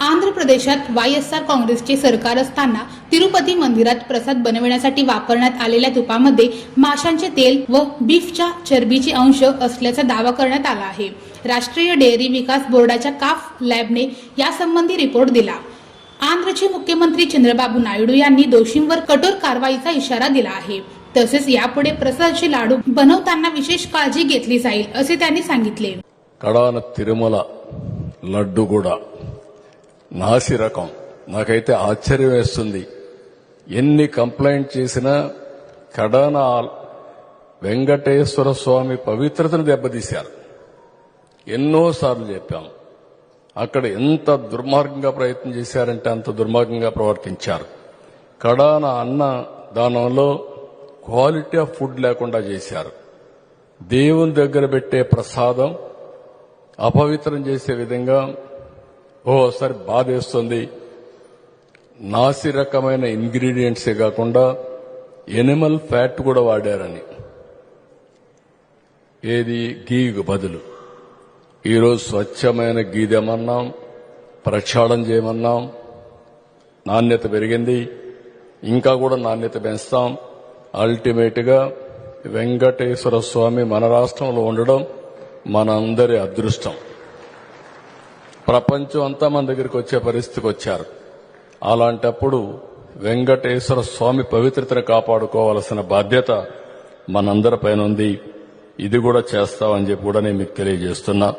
आंध्र प्रदेशात Y S R काँग्रेसचे सरकार असताना तिरुपती मंदिरात प्रसाद बनविण्यासाठी वापरण्यात आलेल्या तुपामध्ये माशांचे तेल व बीफच्या चरबीचे अंश असल्याचा दावा करण्यात आला आहे. राष्ट्रीय डेअरी विकास बोर्डाच्या काफ लॅबने यासंबंधी रिपोर्ट दिला. आंध्रचे मुख्यमंत्री चंद्रबाबू नायडू यांनी दोषींवर कठोर कारवाईचा इशारा दिला आहे. तसेच यापुढे प्रसादाचे लाडू बनवताना विशेष काळजी घेतली जाईल असे त्यांनी सांगितले కడాన తిరుమల లడ్డు కూడా నాసి రకం నాకైతే ఆశ్చర్యం వేస్తుంది ఎన్ని కంప్లైంట్ చేసినా కడాన ఆ వెంకటేశ్వర స్వామి పవిత్రతను దెబ్బతీశారు ఎన్నోసార్లు చెప్పాం అక్కడ ఎంత దుర్మార్గంగా ప్రయత్నం చేశారంటే అంత దుర్మార్గంగా ప్రవర్తించారు కడాన అన్న దానంలో క్వాలిటీ ఆఫ్ ఫుడ్ లేకుండా చేశారు. దేవుని దగ్గర పెట్టే ప్రసాదం అపవిత్రం చేసే విధంగా ఓసారి బాధేస్తుంది. నాసి రకమైన ఇంగ్రీడియంట్సే కాకుండా ఎనిమల్ ఫ్యాట్ కూడా వాడారని. ఏది? గీకు బదులు. ఈరోజు స్వచ్ఛమైన గీదేమన్నాం ప్రక్షాళన చేయమన్నాం. నాణ్యత పెరిగింది. ఇంకా కూడా నాణ్యత పెంచుతాం. అల్టిమేట్గా వెంకటేశ్వర స్వామి మన రాష్ట్రంలో ఉండడం మనందరి అదృష్టం. ప్రపంచం అంతా మన దగ్గరికి వచ్చే పరిస్థితికి వచ్చారు. అలాంటప్పుడు వెంకటేశ్వర స్వామి పవిత్రతను కాపాడుకోవాల్సిన బాధ్యత మనందరిపైన ఉంది. ఇది కూడా చేస్తామని చెప్పి కూడా నేను మీకు తెలియజేస్తున్నా.